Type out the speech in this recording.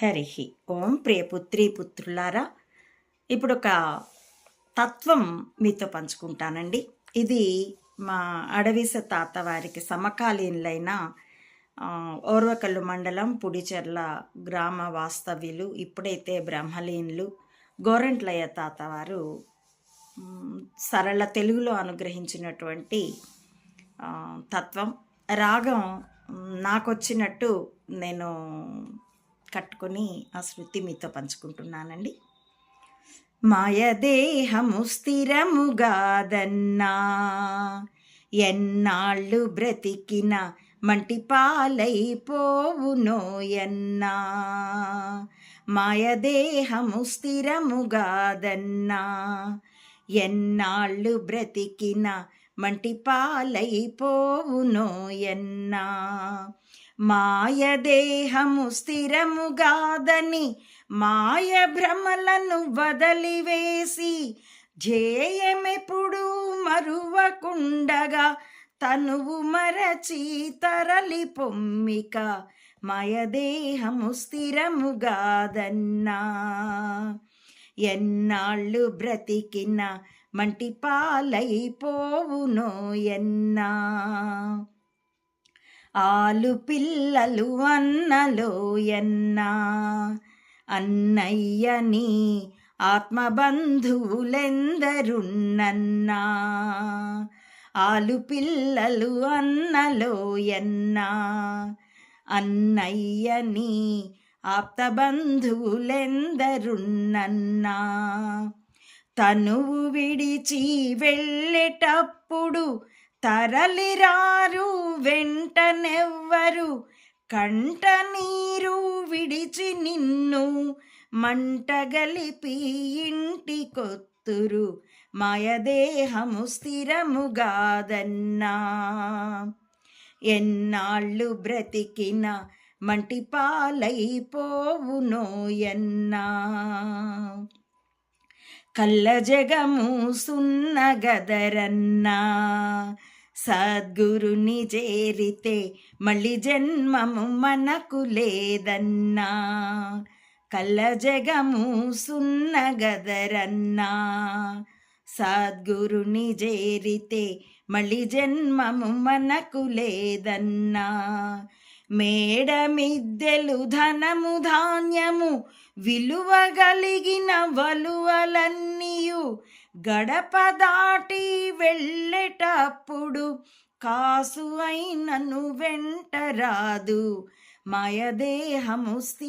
హరి ఓం ప్రియపుత్రి పుత్రులారా ఇప్పుడు ఒక తత్వం మీతో పంచుకుంటానండి. ఇది మా అడవిస తాత వారికి సమకాలీనులైన ఓర్వకల్లు మండలం పుడిచెర్ల గ్రామ వాస్తవ్యులు ఇప్పుడైతే బ్రహ్మలీనులు గోరంట్లయ్య తాత వారు సరళ తెలుగులో అనుగ్రహించినటువంటి తత్వం. రాగం నాకొచ్చినట్టు నేను కట్టుకొని ఆ శృతి మీతో పంచుకుంటున్నానండి. మాయదేహము స్థిరముగాదన్నా ఎన్నాళ్ళు బ్రతికిన మంటిపాలైపోవునోయన్నా మాయదేహము స్థిరముగాదన్నా ఎన్నాళ్ళు బ్రతికిన మంటి మాయ మాయదేహము స్థిరముగాదని మాయ భ్రమలను వదలివేసి జేయమెప్పుడు మరువకుండగా తనువు మరచి తరలి పొమ్మిక మయదేహము స్థిరముగాదన్నా ఎన్నాళ్ళు బ్రతికిన మంటి పాలైపోవునో ఎన్నా ఆలు పిల్లలు అన్నలో ఎన్నా అన్నయ్యని ఆత్మబంధువులెందరున్నన్నా. ఆలు పిల్లలు అన్నలో ఎన్నా అన్నయ్యని ఆప్తబంధువులెందరున్నన్నా. తనువు విడిచి వెళ్ళేటప్పుడు తరలిరారు వెంటనెవ్వరు. కంట నీరు విడిచి నిన్ను మంటగలిపి ఇంటికొత్తురు మయదేహము మాయదేహము స్థిరముగాదన్నా ఎన్నాళ్ళు బ్రతికిన మంటి పాలైపోవునో కల్లజగము సున్నగదరన్నా సద్గురుని చేరితే మళ్ళీ జన్మము మనకు లేదన్నా. కళ్ళ సున్నగదరన్నా సద్గురుని చేరితే మళ్ళీ జన్మము మనకు లేదన్నా. మేడమిద్దెలు ధనము ధాన్యము విలువగలిగిన వలువల గడప దాటి వెళ్ళేటప్పుడు కాసు అయినను వెంటరాదు మయదేహము